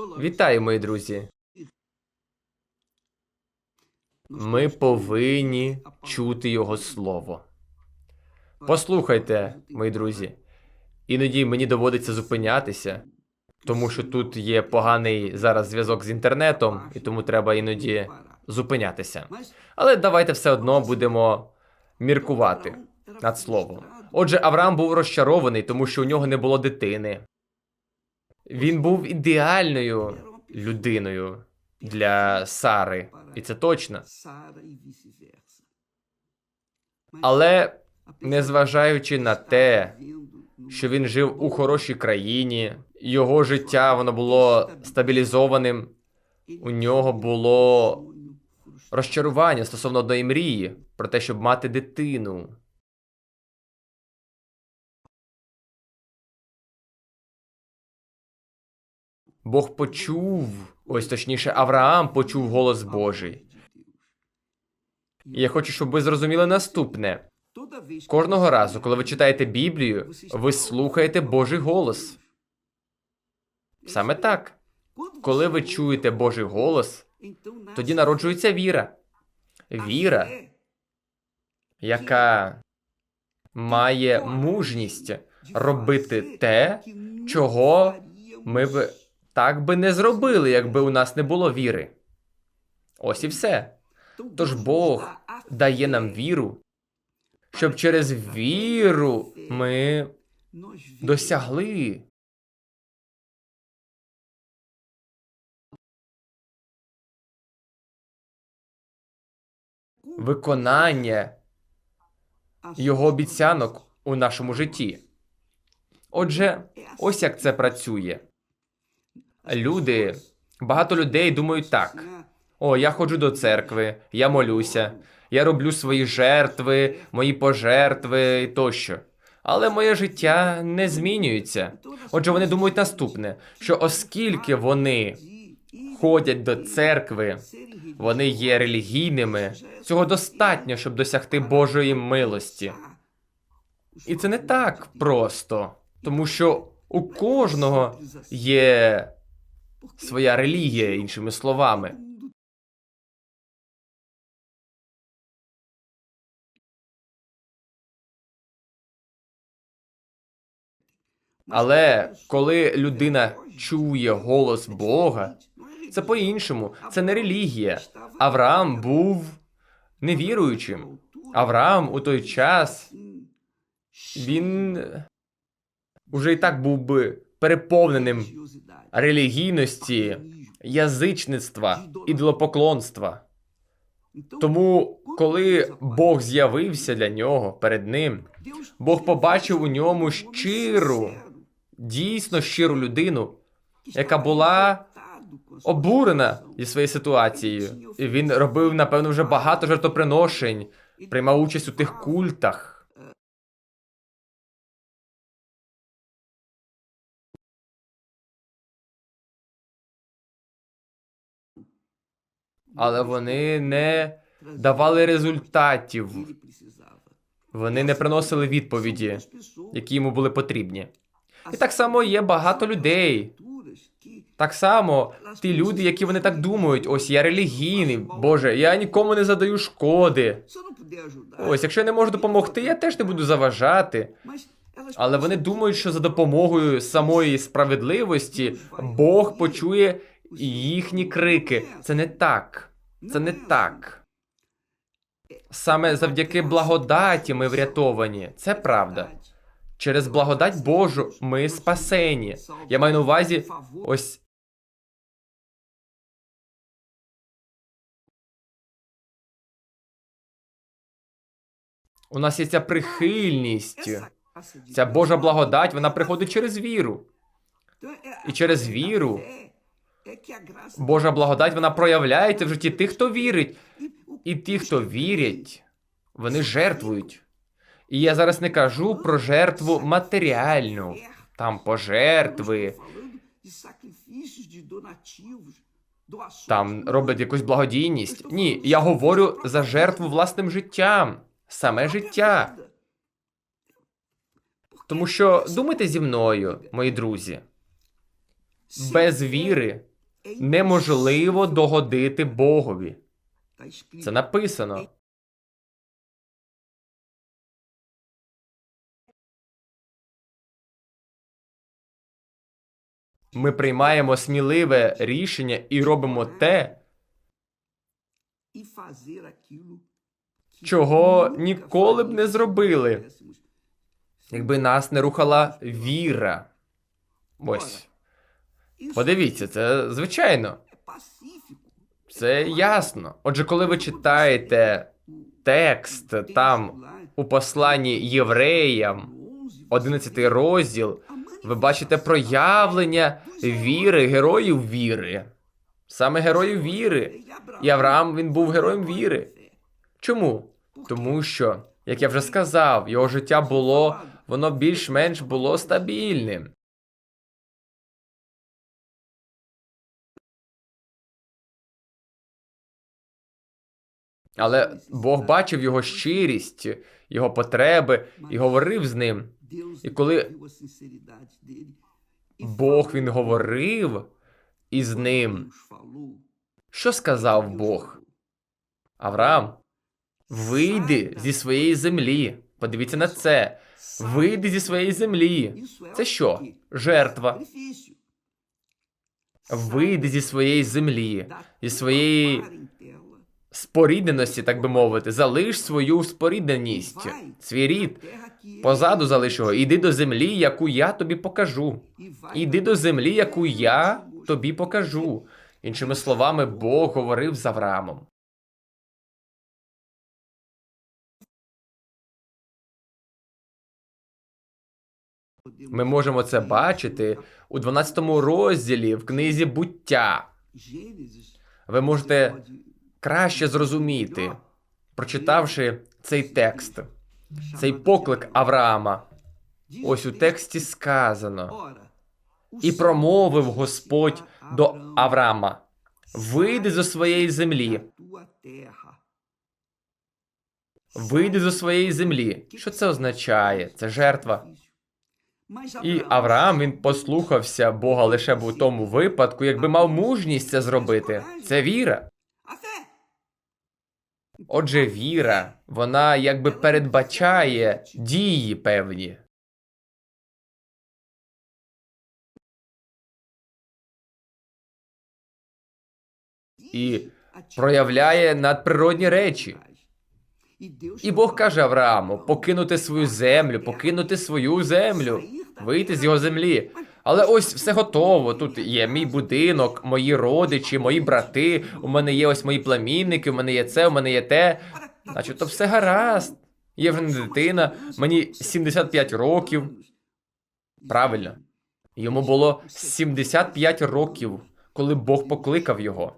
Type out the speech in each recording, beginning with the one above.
Вітаю, мої друзі. Ми повинні чути його слово. Послухайте, мої друзі. Іноді мені доводиться зупинятися, тому що тут є поганий зараз зв'язок з інтернетом, і тому треба іноді зупинятися. Але давайте все одно будемо міркувати над словом. Отже, Авраам був розчарований, тому що у нього не було дитини. Він був ідеальною людиною для Сари, і це точно. Але незважаючи на те, що він жив у хорошій країні, його життя воно було стабілізованим. У нього було розчарування стосовно одної мрії про те, щоб мати дитину. Бог почув, ось точніше, Авраам почув голос Божий. І я хочу, щоб ви зрозуміли наступне: кожного разу, коли ви читаєте Біблію, ви слухаєте Божий голос. Саме так. Коли ви чуєте Божий голос, тоді народжується віра. Віра, яка має мужність робити те, чого ми б так би не зробили, якби у нас не було віри. Ось і все. Тож Бог дає нам віру, щоб через віру ми досягли. Виконання його обіцянок у нашому житті. Отже, ось як це працює. Люди, багато людей думають так: о, я ходжу до церкви, я молюся, я роблю свої жертви, мої пожертви тощо. Але моє життя не змінюється. Отже, вони думають наступне: що оскільки вони ходять до церкви, вони є релігійними, цього достатньо, щоб досягти Божої милості. І це не так просто, тому що у кожного є своя релігія, іншими словами. Але коли людина чує голос Бога, це по-іншому. Це не релігія. Авраам був невіруючим. Авраам у той час він уже і так був би переповненим релігійності, язичництва, ідолопоклонства. Тому, коли Бог з'явився для нього перед ним, Бог побачив у ньому щиру, дійсно щиру людину, яка була обурена зі своєю ситуацією. І він робив, напевно, вже багато жертвоприношень, приймав участь у тих культах. Але вони не давали результатів, вони не приносили відповіді, які йому були потрібні. І так само є багато людей. Так само ті люди, які вони так думають, ось я релігійний, Боже, я нікому не задаю шкоди. Ось, якщо я не можу допомогти, я теж не буду заважати. Але вони думають, що за допомогою самої справедливості Бог почує їхні крики. Це не так. Це не так. Саме завдяки благодаті ми врятовані. Це правда. Через благодать Божу ми спасені. Я маю на увазі ось. У нас є ця прихильність, ця Божа благодать, вона приходить через віру. І через віру Божа благодать вона проявляється в житті тих, хто вірить. І ті, хто вірять, вони жертвують. І я зараз не кажу про жертву матеріальну, там пожертви, там роблять якусь благодійність. Ні, я говорю за жертву власним життям, саме життя. Тому що думайте зі мною, мої друзі, без віри неможливо догодити Богові. Це написано. Ми приймаємо сміливе рішення і робимо те, чого ніколи б не зробили. якби нас не рухала віра. Ось, подивіться, це звичайно, це ясно. Отже, коли ви читаєте текст там у посланні євреям, 11 розділ, ви бачите проявлення віри, героїв віри. Саме героїв віри. І Авраам він був героєм віри. Чому? Тому що, як я вже сказав, його життя було, воно більш-менш було стабільним. Але Бог бачив його щирість, його потреби і говорив з ним. І коли Бог він говорив із ним. Що сказав Бог? Авраам, вийди зі своєї землі. Подивіться на це. Вийди зі своєї землі. Це що? Жертва. Вийди зі своєї землі, зі своєї спорідненості, так би мовити. Залиш свою спорідненість, свій рід. Позаду залиш його. Іди до землі, яку я тобі покажу. Іди до землі, яку я тобі покажу. Іншими словами, Бог говорив з Авраамом. Ми можемо це бачити у 12 розділі в книзі буття. Ви можете краще зрозуміти, прочитавши цей текст, цей поклик Авраама. Ось у тексті сказано: і промовив Господь до Авраама: Вийди зі своєї землі, вийди зі своєї землі. Що це означає? Це жертва. І Авраам він послухався Бога лише в тому випадку, якби мав мужність це зробити. Це віра. Отже, віра, вона якби передбачає дії певні. І проявляє надприродні речі. І Бог каже Аврааму покинути свою землю, покинути свою землю, вийти з його землі. Але ось все готово. Тут є мій будинок, мої родичі, мої брати. У мене є ось мої племінники, у мене є це, у мене є те. Начебто все гаразд. Є вже не дитина, мені 75 років. Правильно. Йому було 75 років, коли Бог покликав його.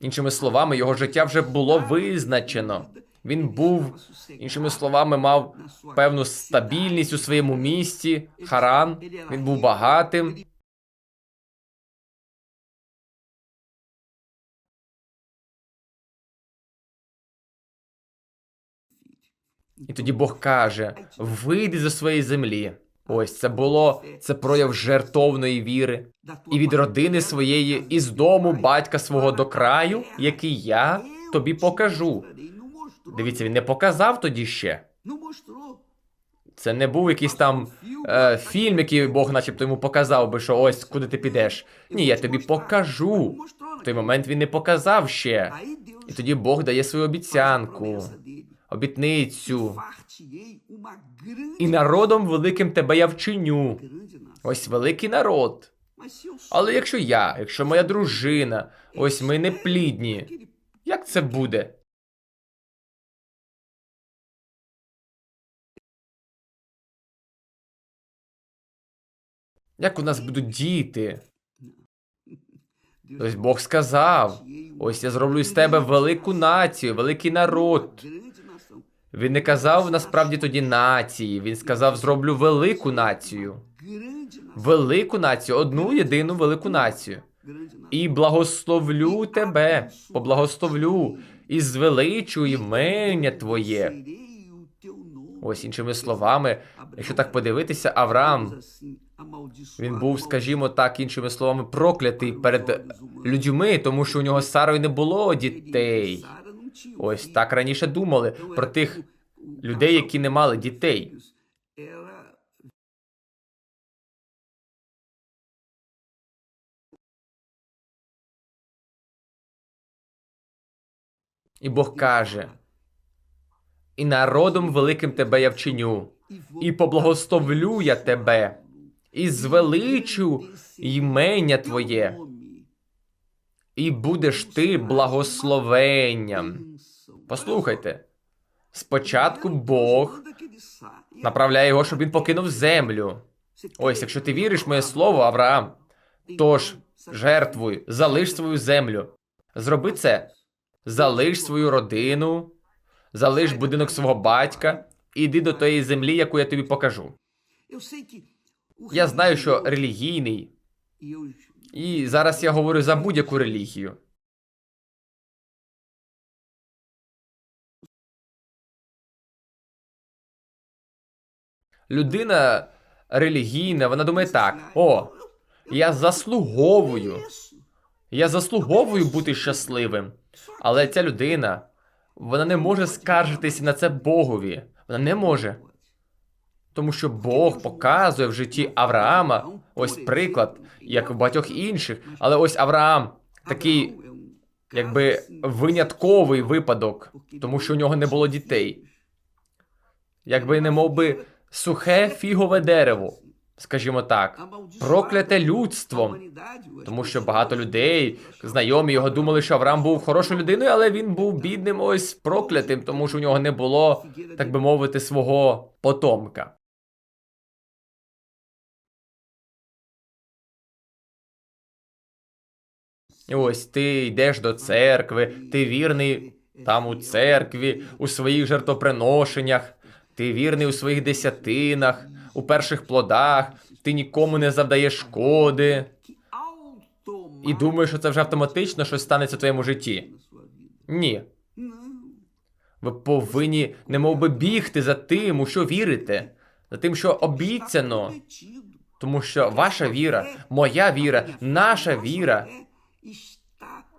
Іншими словами, його життя вже було визначено. Він був, іншими словами, мав певну стабільність у своєму місті, Харан. Він був багатим. І тоді Бог каже: вийди зі своєї землі. Ось це було це прояв жертовної віри і від родини своєї, і з дому батька свого до краю, який я тобі покажу. Дивіться, він не показав тоді ще. Це не був якийсь там е, фільм, який Бог, начебто, йому показав би, що ось куди ти підеш. Ні, я тобі покажу. В той момент він не показав ще. І тоді Бог дає свою обіцянку, обітницю. І народом великим тебе я вчиню. Ось великий народ. Але якщо я, якщо моя дружина, ось ми не плідні, як це буде? Як у нас будуть діти? Ось Бог сказав: ось я зроблю з тебе велику націю, великий народ. Він не казав насправді тоді нації. Він сказав: зроблю велику націю. Велику націю, одну єдину велику націю. І благословлю тебе, поблагословлю, і звеличу імення твоє. Ось іншими словами, якщо так подивитися, Авраам Він був, скажімо так, іншими словами, проклятий перед людьми, тому що у нього з Сарою не було дітей. Ось так раніше думали про тих людей, які не мали дітей. І Бог каже: І народом великим тебе я вчиню, і поблагословлю я тебе, і звеличу ймення твоє, і будеш ти благословенням. Послухайте, спочатку Бог направляє його, щоб він покинув землю. Ось, якщо ти віриш в моє слово, Авраам, тож жертвуй, залиш свою землю. Зроби це. Залиш свою родину, залиш будинок свого батька, йди до тої землі, яку я тобі покажу. Я знаю, що релігійний, і зараз я говорю за будь-яку релігію. Людина релігійна, вона думає так: о, я заслуговую, я заслуговую бути щасливим. Але ця людина, вона не може скаржитися на це Богові. Вона не може. Тому що Бог показує в житті Авраама ось приклад, як в багатьох інших. Але ось Авраам такий, якби винятковий випадок, тому що у нього не було дітей. Якби не мов би сухе фігове дерево, скажімо так, прокляте людством. Тому що багато людей, знайомі його думали, що Авраам був хорошою людиною, але він був бідним, ось проклятим, тому що у нього не було, так би мовити, свого потомка. Ось ти йдеш до церкви, ти вірний там у церкві, у своїх жертвоприношеннях, ти вірний у своїх десятинах, у перших плодах, ти нікому не завдаєш шкоди. І думаєш, що це вже автоматично щось станеться в твоєму житті. Ні. Ви повинні немов би бігти за тим, у що вірите, за тим, що обіцяно. Тому що ваша віра, моя віра, наша віра,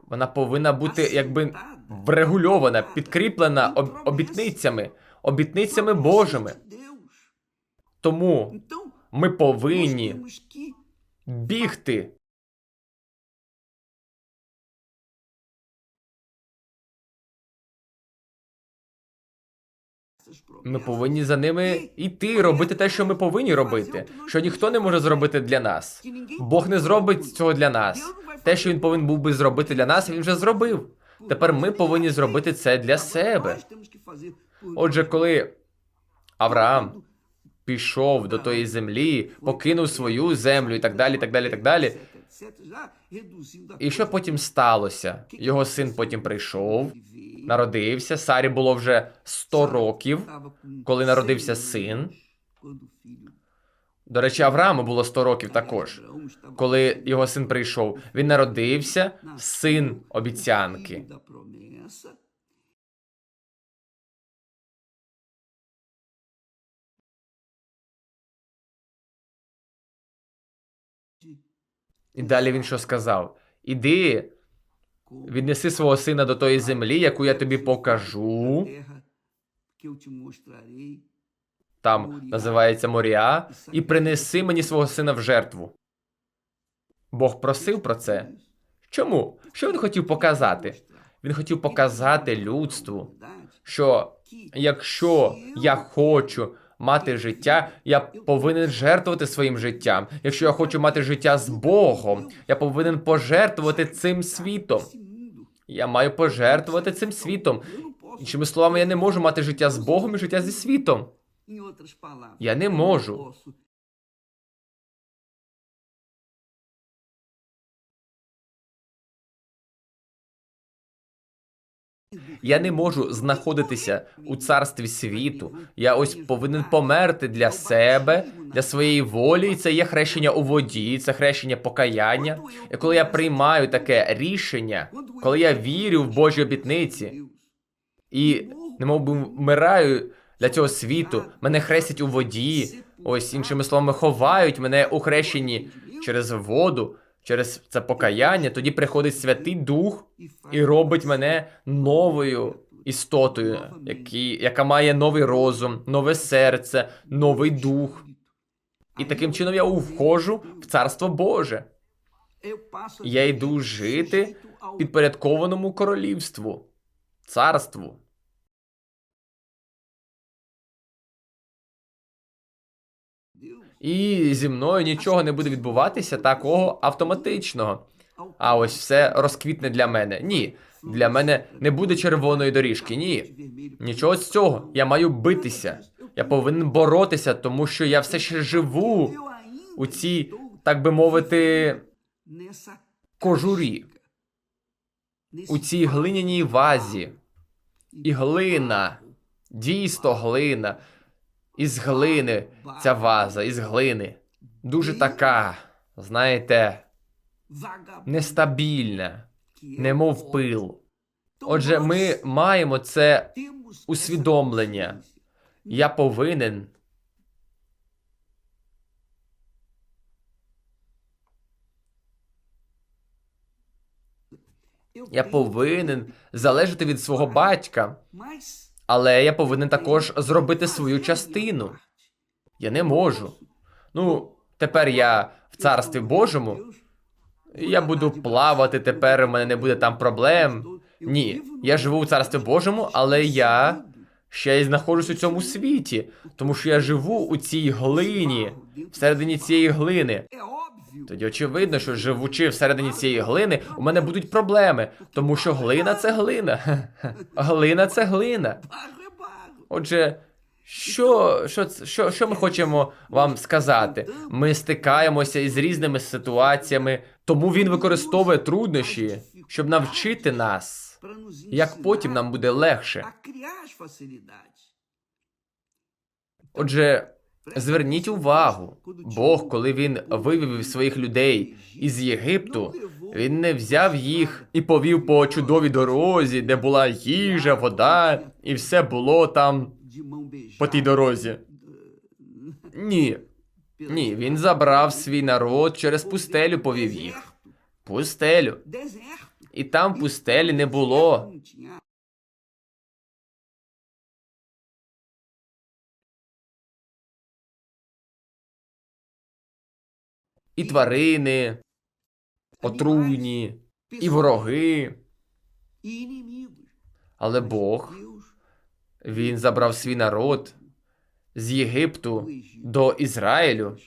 вона повинна бути якби врегульована, підкріплена об- обітницями, обітницями Божими. Тому ми повинні бігти. Ми повинні за ними йти, робити те, що ми повинні робити, що ніхто не може зробити для нас. Бог не зробить цього для нас. Те, що він повинен був би зробити для нас, він вже зробив. Тепер ми повинні зробити це для себе. Отже, коли Авраам пішов до тої землі, покинув свою землю і так далі, так далі, так далі. І що потім сталося? Його син потім прийшов, народився. Сарі було вже 100 років, коли народився син. До речі, Аврааму було 100 років також. Коли його син прийшов, він народився, син обіцянки. І далі він що сказав? Іди, віднеси свого сина до тої землі, яку я тобі покажу. Там називається Моріа, і принеси мені свого сина в жертву. Бог просив про це. Чому? Що він хотів показати? Він хотів показати людству, що якщо я хочу мати життя, я повинен жертвувати своїм життям. Якщо я хочу мати життя з Богом, я повинен пожертвувати цим світом. Я маю пожертвувати цим світом. Іншими словами, я не можу мати життя з Богом і життя зі світом. Я не можу. Я не можу знаходитися у царстві світу. Я ось повинен померти для себе, для своєї волі. І це є хрещення у воді, це хрещення покаяння. І коли я приймаю таке рішення, коли я вірю в Божі обітниці і немов би вмираю для цього світу, мене хрестять у воді, ось іншими словами, ховають мене у хрещенні через воду, через це покаяння, тоді приходить Святий Дух і робить мене новою істотою, який, яка має новий розум, нове серце, новий дух. І таким чином я входжу в Царство Боже. Я йду жити підпорядкованому королівству, царству. І зі мною нічого не буде відбуватися такого автоматичного. А ось все розквітне для мене. Ні, для мене не буде червоної доріжки. Ні. Нічого з цього. Я маю битися. Я повинен боротися, тому що я все ще живу у цій, так би мовити, кожурі, у цій глиняній вазі. І глина, дійсно глина. Із глини ця ваза, із глини. Дуже така, знаєте, нестабільна, немов пил. Отже, ми маємо це усвідомлення. Я повинен. Я повинен залежати від свого батька, але я повинен також зробити свою частину. Я не можу. Ну, тепер я в царстві Божому. Я буду плавати тепер, у мене не буде там проблем. Ні, я живу у царстві Божому, але я ще й знаходжусь у цьому світі, тому що я живу у цій глині, всередині цієї глини. Тоді очевидно, що живучи всередині цієї глини, у мене будуть проблеми, тому що глина це глина. Глина це глина. Отже, що, що, що, що ми хочемо вам сказати? Ми стикаємося із різними ситуаціями, тому він використовує труднощі, щоб навчити нас, як потім нам буде легше. Отже, зверніть увагу, Бог, коли він вивів своїх людей із Єгипту, він не взяв їх і повів по чудовій дорозі, де була їжа, вода, і все було там по тій дорозі. Ні, ні, він забрав свій народ через пустелю, повів їх. Пустелю. І там пустелі не було. І тварини, отруйні, і вороги. Але Бог, він забрав свій народ з Єгипту до Ізраїлю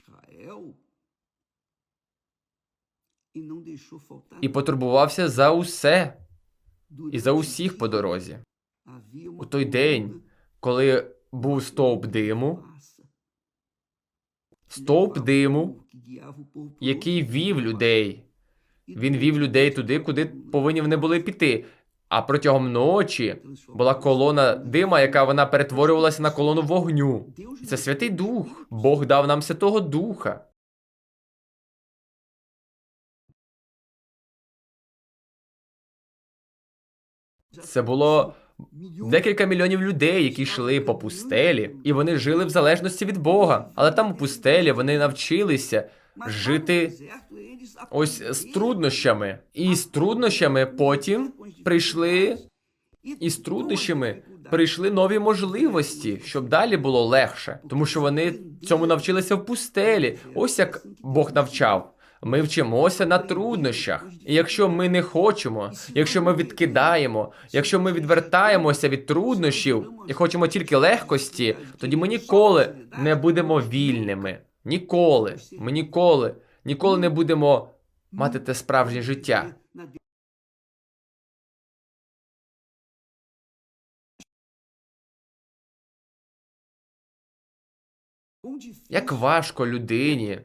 і потурбувався за усе і за усіх по дорозі. У той день, коли був стовп диму, стовп диму, який вів людей. Він вів людей туди, куди повинні вони були піти. А протягом ночі була колона дима, яка вона перетворювалася на колону вогню. І Це Святий Дух. Бог дав нам Святого Духа. Це було декілька мільйонів людей, які йшли по пустелі, і вони жили в залежності від Бога. Але там у пустелі вони навчилися жити ось з труднощами. І з труднощами потім прийшли і з труднощами прийшли нові можливості, щоб далі було легше, тому що вони цьому навчилися в пустелі. Ось як Бог навчав. Ми вчимося на труднощах. І якщо ми не хочемо, якщо ми відкидаємо, якщо ми відвертаємося від труднощів і хочемо тільки легкості, тоді ми ніколи не будемо вільними. Ніколи. Ми ніколи, ніколи не будемо мати те справжнє життя. Як важко людині,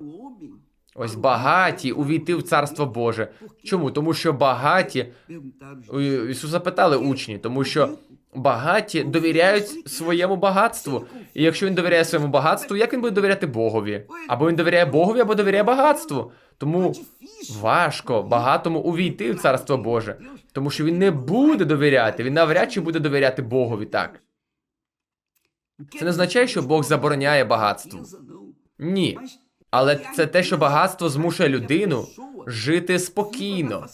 ось багаті, увійти в царство Боже. Чому? Тому що багаті Ісуса питали учні, тому що багаті довіряють своєму багатству. І якщо він довіряє своєму багатству, як він буде довіряти Богові? Або він довіряє Богові, або довіряє багатству. Тому важко багатому увійти в царство Боже, тому що він не буде довіряти, він навряд чи буде довіряти Богові так. Це не означає, що Бог забороняє багатству. Ні. Але це те, що багатство змушує людину жити спокійно,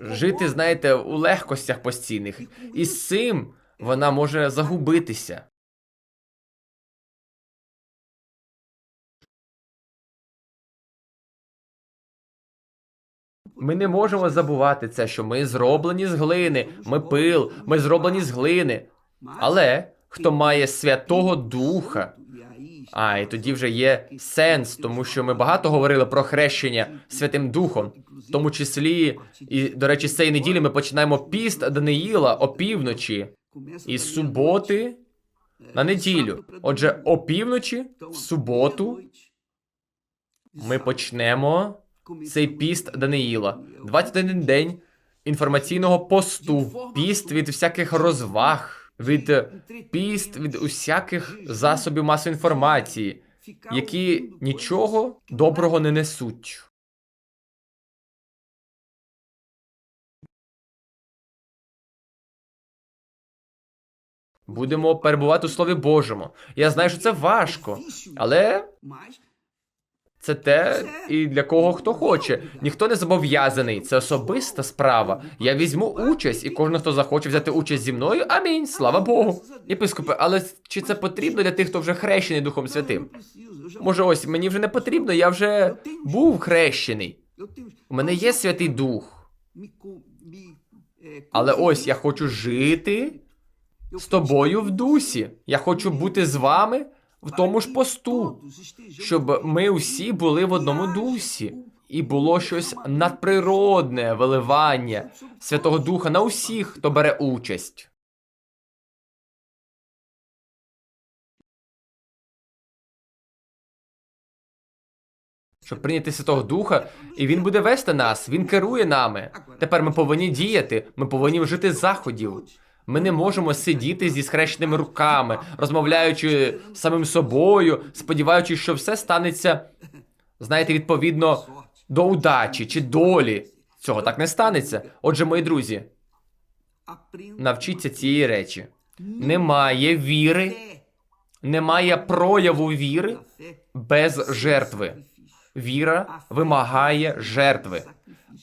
жити, знаєте, у легкостях постійних. І з цим вона може загубитися. Ми не можемо забувати це, що ми зроблені з глини, ми пил, ми зроблені з глини. Але хто має Святого Духа, а і тоді вже є сенс, тому що ми багато говорили про хрещення Святим Духом, в тому числі, і до речі, з цієї неділі ми починаємо піст Даниїла опівночі із суботи на неділю. Отже, опівночі в суботу ми почнемо цей піст Даниїла. 21 день інформаційного посту, піст від всяких розваг, від піст від усяких засобів масової інформації, які нічого доброго не несуть. Будемо перебувати у Слові Божому. Я знаю, що це важко, але це те, і для кого хто хоче. Ніхто не зобов'язаний. Це особиста справа. Я візьму участь, і кожен, хто захоче взяти участь зі мною, амінь, слава Богу. Єпископе, але чи це потрібно для тих, хто вже хрещений Духом Святим? Може, ось мені вже не потрібно, я вже був хрещений. У мене є Святий Дух. Але ось я хочу жити з тобою в дусі. Я хочу бути з вами в тому ж посту, щоб ми усі були в одному дусі, і було щось надприродне виливання Святого Духа на усіх, хто бере участь. Щоб прийняти Святого Духа, і він буде вести нас, він керує нами. Тепер ми повинні діяти, ми повинні вжити заходів. Ми не можемо сидіти зі схрещеними руками, розмовляючи з самим собою, сподіваючись, що все станеться, знаєте, відповідно до удачі чи долі. Цього так не станеться. Отже, мої друзі, навчіться цієї речі. Немає віри, немає прояву віри без жертви. Віра вимагає жертви.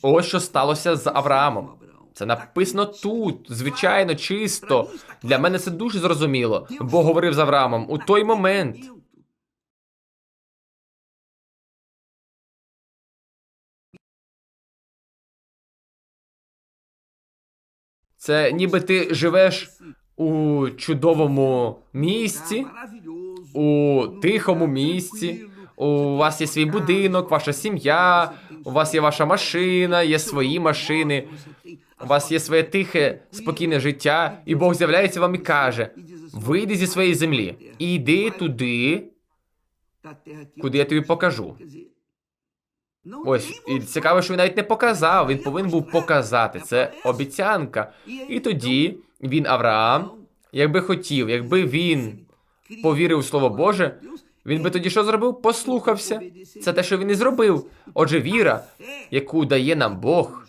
Ось що сталося з Авраамом. Це написано тут, звичайно, чисто. Для мене це дуже зрозуміло. Бог говорив з Авраамом у той момент. Це ніби ти живеш у чудовому місці, у тихому місці. У вас є свій будинок, ваша сім'я, у вас є ваша машина, є свої машини. У вас є своє тихе, спокійне життя, і Бог з'являється вам і каже: вийди зі своєї землі і йди туди, куди я тобі покажу. Ось, і цікаво, що він навіть не показав. Він повинен був показати. Це обіцянка. І тоді він, Авраам, якби хотів, якби він повірив у Слово Боже, він би тоді що зробив? Послухався. Це те, що він і зробив. Отже, віра, яку дає нам Бог.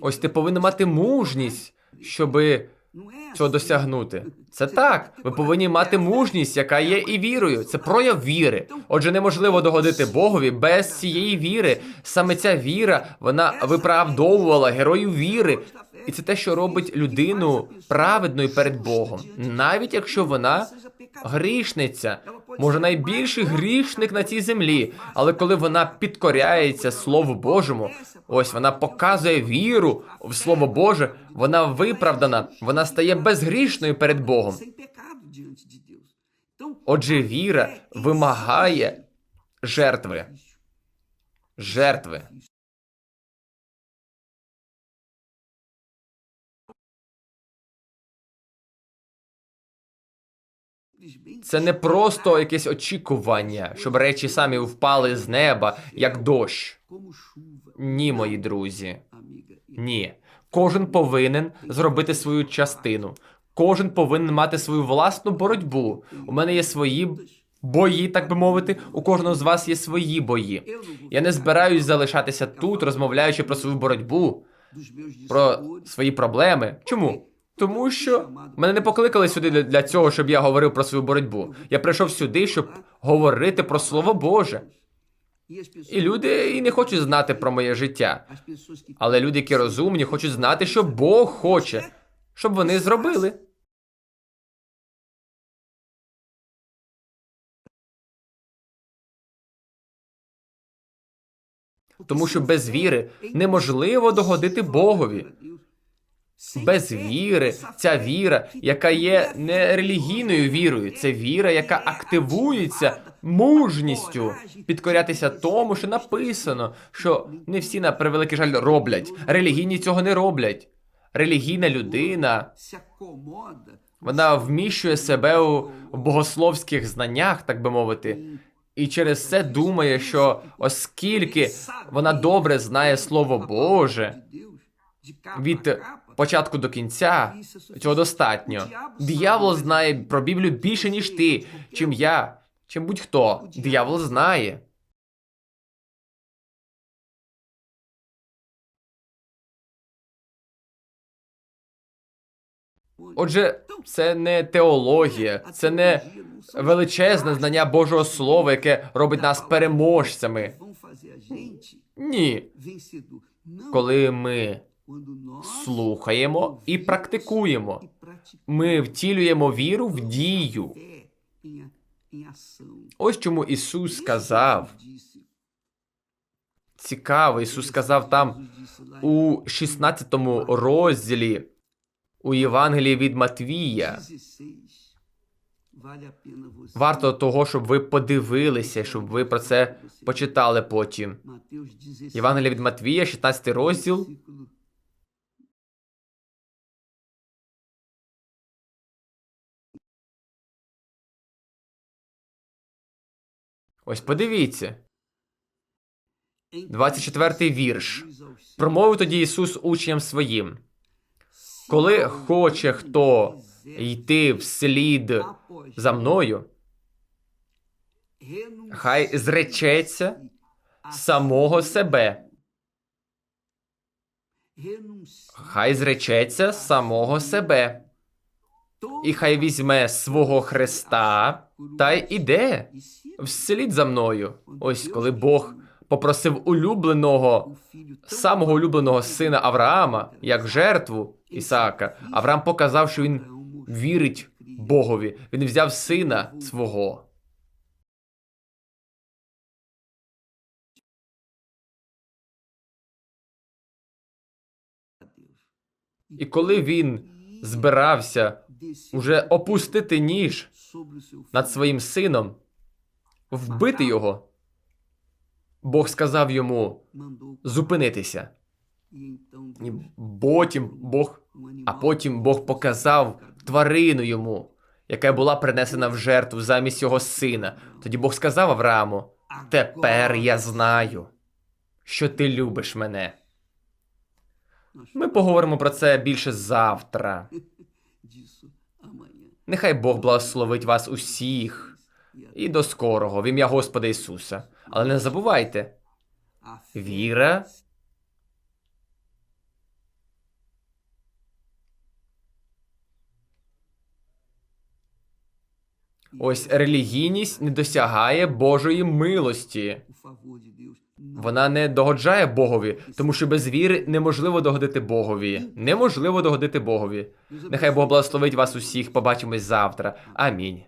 Ось ти повинен мати мужність, щоби цього досягнути. Це так. Ви повинні мати мужність, яка є і вірою. Це прояв віри. Отже, неможливо догодити Богові без цієї віри. Саме ця віра вона виправдовувала героїв віри. І це те, що робить людину праведною перед Богом, навіть якщо вона грішниця, може найбільший грішник на цій землі. Але коли вона підкоряється Слову Божому, ось вона показує віру в Слово Боже, вона виправдана, вона стає безгрішною перед Богом. Отже, віра вимагає жертви. Жертви. Це не просто якесь очікування, щоб речі самі впали з неба, як дощ. Ні, мої друзі. Ні. Кожен повинен зробити свою частину. Кожен повинен мати свою власну боротьбу. У мене є свої бої, так би мовити. У кожного з вас є свої бої. Я не збираюсь залишатися тут, розмовляючи про свою боротьбу. про свої проблеми. Чому? Тому що мене не покликали сюди для- цього, щоб я говорив про свою боротьбу. Я прийшов сюди, щоб говорити про Слово Боже. І люди і не хочуть знати про моє життя. Але люди, які розумні, хочуть знати, що Бог хоче, щоб вони зробили. Тому що без віри неможливо догодити Богові. Без віри, ця віра, яка є не релігійною вірою, це віра, яка активується мужністю підкорятися тому, що написано, що не всі на превеликий жаль роблять. Релігійні цього не роблять. Релігійна людина, вона вміщує себе у богословських знаннях, так би мовити, і через це думає, що оскільки вона добре знає Слово Боже від початку до кінця, цього достатньо. Диявол знає про Біблію більше, ніж ти, чим я, чим будь-хто. Диявол знає. Отже, це не теологія, це не величезне знання Божого Слова, яке робить нас переможцями. Ні, коли ми слухаємо і практикуємо, ми втілюємо віру в дію. Ось чому Ісус сказав. Цікаво, Ісус сказав там у 16 розділі у Євангелії від Матвія. Варто того, щоб ви подивилися, щоб ви про це почитали потім. Євангелія від Матвія, 16 розділ. Ось подивіться. 24 вірш. Промовив тоді Ісус учням своїм. Коли хоче хто йти вслід за мною, хай зречеться самого себе. Хай зречеться самого себе, і хай візьме свого Христа та й іде вслід за мною. Ось коли Бог попросив улюбленого, самого улюбленого сина Авраама, як жертву Ісаака, Авраам показав, що він вірить Богові. Він взяв сина свого. І коли він збирався уже опустити ніж над своїм сином, вбити його, Бог сказав йому зупинитися. І потім Бог, а потім Бог показав тварину йому, яка була принесена в жертву замість його сина. Тоді Бог сказав Аврааму: Тепер я знаю, що ти любиш мене. Ми поговоримо про це більше завтра. Нехай Бог благословить вас усіх і до скорого в ім'я Господа Ісуса. Але не забувайте, віра ось релігійність не досягає Божої милості. Вона не догоджає Богові, тому що без віри неможливо догодити Богові. Неможливо догодити Богові. Нехай Бог благословить вас усіх. Побачимось завтра. Амінь.